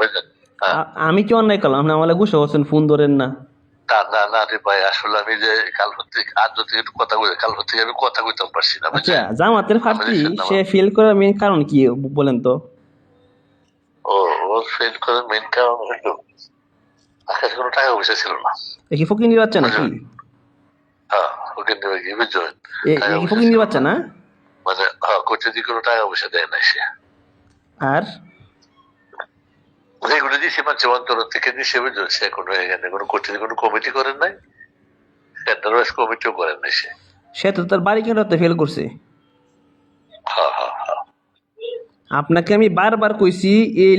বুঝলেন? হ্যাঁ। আমি কি অন্যায় করলাম? আপনি আমার গুছো হচ্ছেন ফোন ধরেন না। না না না রে ভাই আসলে আমি যে কাল হতে আজ একটু কথা বলে কাল হতে আমি কথা কইতে পারছি না আচ্ছা জামাতের সাথে সে ফেল করার মেন কারণ কি বলেন তো? ও ও ফেল করে মেন কারণ হলো আকাশে কোনো টাকা পয়সা ছিল না। এ কি ফকির বাচ্চা নাকি? হ্যাঁ কি বুঝলেন এ এ কি বাচ্চা না। মানে হ্যাঁ কোচে কোনো টাকা পয়সা দেয় না সে। আর? দিয়েছে মানে অন্তর থেকে বুঝলেন সে এখানে কোনো কোচে কোনো কমিটি করেন নাই? ওয়াইজ কমিটিও করেন নাই সে। সে তো তার বাড়ি ফেল করছে? হ্যাঁ হ্যাঁ হ্যাঁ আপনাকে আমি বারবার কইছি এই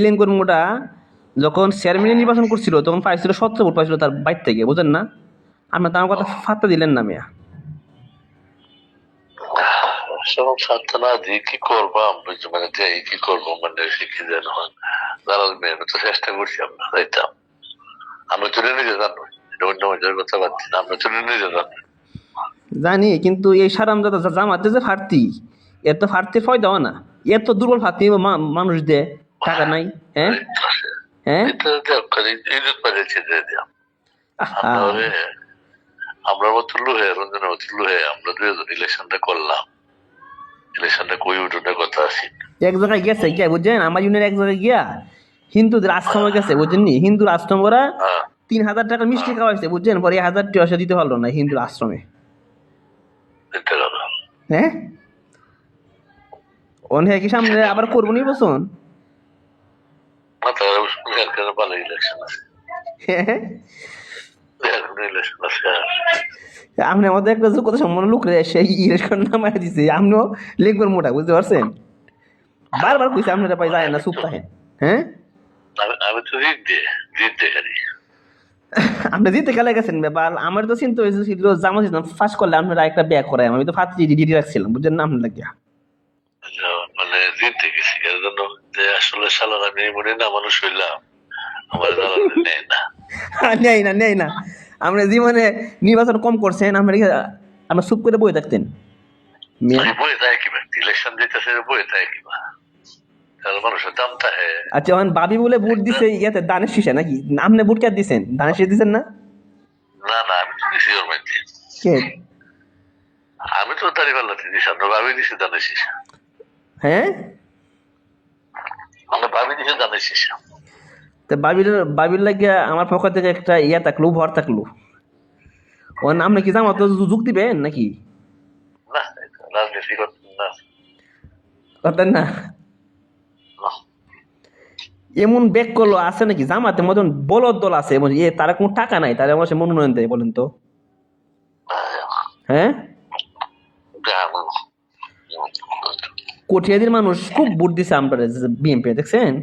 যখন চেয়ারম্যান নির্বাচন করছিল তখন পাইছিল সত্তর ভোট পাইছিল তার বাইর থেকে বুঝেন না? আপনার তো আমার কথা ফাত্তা দিলেন না মিয়া। সব সান্ত্বনা দিয়ে কি করব? আমরা যে মানে কি করব? মানে শিখে যেন দালাল মেয়ে আমি তো? চেষ্টা করছি আমরা যাইতাম আমরা অন্য মানুষের কথা বাদ আমরা জানো। জানি কিন্তু এই সারাম দাদা জামাতে যে ফার্তি এর তো ফার্তির ফয়দাও না। এর তো দুর্বল ফার্তি মানুষ দে টাকা নাই হ্যাঁ? হ্যাঁ? আমরা মতো লুহে রঞ্জনের মতো লুহে আমরা দুজন ইলেকশনটা করলাম। ইলেকশনটা কই উঠোনের কথা আছি এক জায়গায় গেছে গিয়া বুঝছেন? আমার ইউনিয়ন এক জায়গায় গিয়া হিন্দুদের আশ্রমে গেছে বুঝছেন নি হিন্দুর আশ্রমরা হ্যাঁ। তিন হাজার টাকা মিষ্টি খাওয়াইছে বুঝছেন? পরে হাজার টাকা দিতে পারল না হিন্দুর আশ্রমে। হ্যাঁ? অনেক কি সামনে আবার করব নির্বাচন হ্যাঁ আপনি আমাদের একটা যোগ্যতা সম্পন্ন লোক রে সেই ইলেকশন নামাই দিছে। আপনিও লিখবেন মোটা বুঝতে পারছেন? বারবার কইছে আপনারা পাই যায় না চুপ থাকেন। হ্যাঁ? আমি তো জিত দিয়ে জিত দিয়ে খালি আপনি জিতে গেলে গেছেন ব্যাপার। আমার তো চিন্তা হয়েছিল জামা ছিলাম ফার্স্ট করলে আপনারা একটা ব্যাক করাই আমি তো ফার্স্ট ডিডি রাখছিলাম বুঝছেন না আপনার লাগিয়া মানে জিততে গেছি এর জন্য যে আসলে সালার আমি মনে না মানুষ হইলাম। আমার নেয় না। নেই না নেই না। আপনি জীবনে নির্বাচন কম করছেন আমরা আমরা চুপ করে বই থাকতেন? বই থাকে ইলেকশন দিতেছে বই থাকে কিবা তাহলে মানুষের দাম থাকে আচ্ছা এখন বাবি বলে ভোট দিছে ইয়াতে দানের শীষে নাকি? আপনি ভোট কে দিছেন? দানের শীষ দিছেন না? না না আমি তো দিছি ওর মধ্যে কে? আমি তো দাঁড়িয়ে পাল্লাতে দিছি আমরা ভাবি দিছি দানের শীষ। হ্যাঁ? আমরা ভাবি দিছি দানের শীষ। তো বাবির বাবির লাগিয়া আমার পক্ষ থেকে একটা ইয়া থাকল ভর থাকল। ওর নাম নাকি জামা তো যুগ দিবেন নাকি? না রাজনীতি করতে না। করতেন না। এমন ব্যাক করল আছে নাকি? জামাতে মতন বলদ দল আছে এ তারা কোনো টাকা নাই তারা আমার মনোনয়ন দেয় বলেন তো। হ্যাঁ? কঠিয়াদির মানুষ খুব বুট দিছে আমরা বিএনপি দেখছেন?